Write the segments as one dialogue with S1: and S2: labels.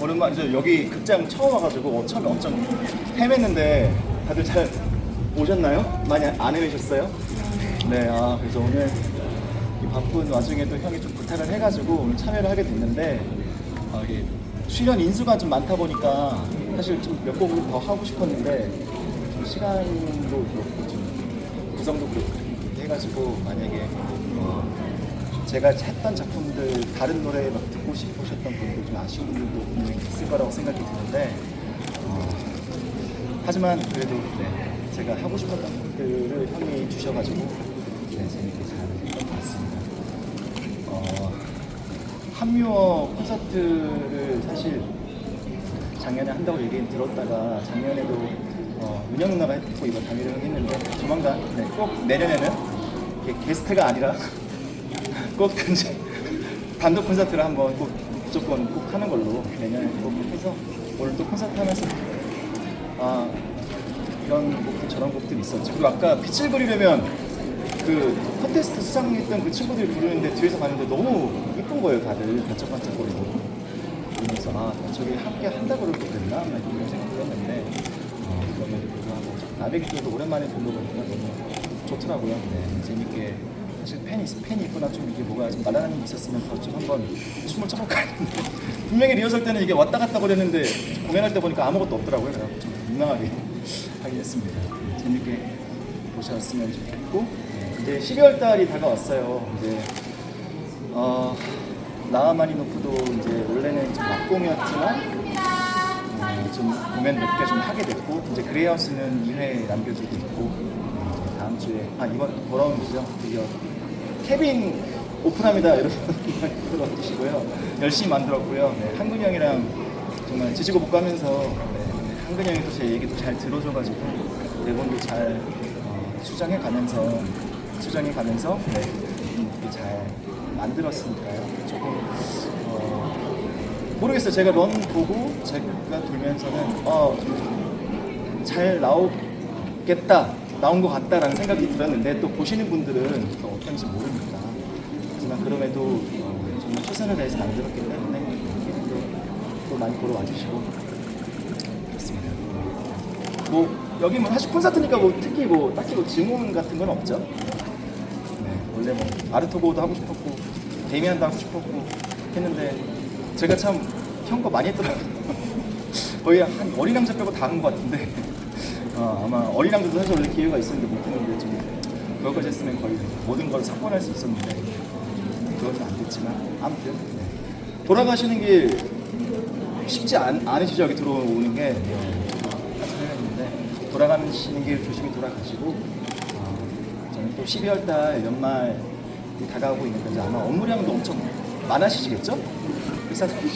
S1: 오랜만이죠. 여기 극장 처음 와가지고 어, 처음에 엄청 헤맸는데 다들 잘 오셨나요? 많이 안 헤매셨어요? 네, 아 그래서 오늘 이 바쁜 와중에도 형이 좀 부탁을 해가지고 오늘 참여를 하게 됐는데 아, 이게 출연 인수가 좀 많다 보니까 사실 좀 몇 곡을 더 하고 싶었는데 좀 시간도 그렇고 좀 구성도 그렇고 해가지고 만약에 어, 제가 했던 작품들 다른 노래 막 듣고 싶으셨던 분들 좀 아쉬운 분들도 분명히 있을 거라고 생각이 드는데 어, 하지만 그래도 네, 제가 하고 싶었던 것들을 형이 주셔가지고 네, 재밌게 잘 했던 것 같습니다. 어, 한뮤어 콘서트를 사실 작년에 한다고 얘기 들었다가 작년에도 어, 은영 누나가 했고 이번 당일을 했는데 조만간 네, 꼭 내년에는 게스트가 아니라 꼭 이제 단독 콘서트를 한번 꼭 무조건 꼭 하는 걸로 내년에 꼭 해서 오늘 또 콘서트 하면서 아 이런 곡들 저런 곡들이 있었지 그리고 아까 빛을 그리려면 그 콘테스트 수상했던 그 친구들이 부르는데 뒤에서 봤는데 너무 이쁜 거예요 다들. 반짝반짝거리고. 그러면서 아 저기 함께 한다고 그럴 때 됐나? 막 이런 생각을 했는데 어, 그럼에도 불구하고 나베기도 오랜만에 보는 거니까 너무 좋더라고요. 네, 재밌게 사실 팬이 팬이 있구나 좀 이게 뭐가 좀 나다는 게 있었으면 더좀 한번 춤을 춰볼까 했는데. 분명히 리허설 때는 이게 왔다 갔다 그랬는데 공연할 때 보니까 아무것도 없더라고요. 그래서 좀 민망하게 하긴 했습니다. 재밌게 보셨으면 좋겠고. 이제 12월 달이 다가왔어요. 이제 어, 나아마니노프도 이제 원래는 좀 막공이었지만 어, 좀 공연 몇 개 좀 하게 됐고 이제 그레이하우스는 2회 남겨지고 있고 어, 다음 주에 아 이번 돌아오는 주죠. 드디어 케빈 오픈합니다. 여러분 들어주시고요. 열심히 만들었고요. 네, 한근이 형이랑 정말 지지고 볶아면서 네, 한근이 형이 또 제 얘기도 잘 들어줘가지고 대본도 잘 어, 수정해 가면서 수정해 가면서 네, 이렇게 잘 만들었으니까요. 조금 어, 모르겠어요. 제가 런 보고 제가 돌면서는 어, 좀 잘 나오겠다 나온 것 같다라는 생각이 들었는데 또 보시는 분들은 또 어떤지 모르니까. 하지만 그럼에도 어, 정말 최선을 다해서 만들었기 때문에 또, 또 많이 보러 와주시고. 그렇습니다. 뭐 여기 뭐 사실 콘서트니까 뭐 특히 뭐 딱히 뭐 증언 같은 건 없죠? 네, 원래 뭐 아르토고도 하고 싶었고 데미안도 하고 싶었고 했는데 제가 참 형 거 많이 했더라고요. 거의 한 어린 왕자 빼고 다 한 것 같은데 어, 아마 어린왕자도 사실 원래 기회가 있었는데 못 했는데 좀 그거까지 했으면 거의 모든 걸 삭발할 수 있었는데 그것은 안 됐지만 아무튼 네. 돌아가시는 길 쉽지 않, 않으시죠 여기 들어오는 게 네. 생각했는데 돌아가시는 길 조심히 돌아가시고 어, 저는 또 12월 달 연말이 다가오고 있는데 이제 아마 업무량도 엄청 많으시겠죠? 회사들이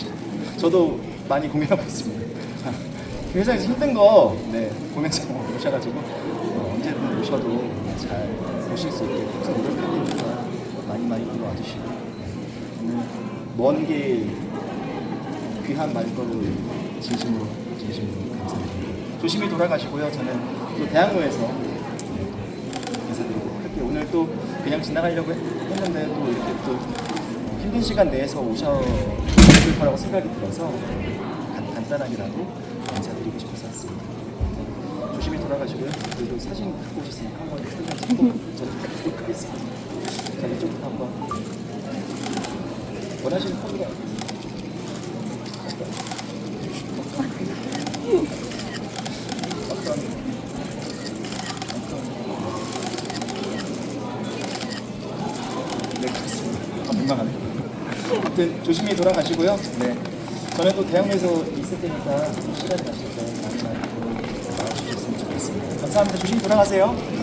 S1: 저도 많이 고민하고 있습니다. 회사에서 힘든 거 네, 공연장 오셔가지고 어, 언제든 오셔도 잘 보실 수 있게 항상 노력하니까 많이 많이 들어와 주시고 네, 오늘 먼길 귀한 말걸을 진심으로 진심으로 감사드립니다. 조심히 돌아가시고요. 저는 또 대학로에서 네, 인사드리고 할게요. 오늘 또 그냥 지나가려고 했- 했는데 또 이렇게 또 어, 힘든 시간 내에서 오셨을 거라고 생각이 들어서 간, 간단하게라도 인사드리고 싶어서 왔습니다. 네, 조심히 돌아가시고요. 그리고 사진 갖고 오셨으니까 한번 사진 찍고 저도 갖도록 하겠습니다. 자 이쪽부터 한번 원하시는 어떤 네. 아, 조심히 돌아가시고요. 네. 또 대학로에서 있을 테니까 시간이 나실 때 많이 많이 보러 와주셨으면 좋겠습니다. 감사합니다. 조심히 돌아가세요.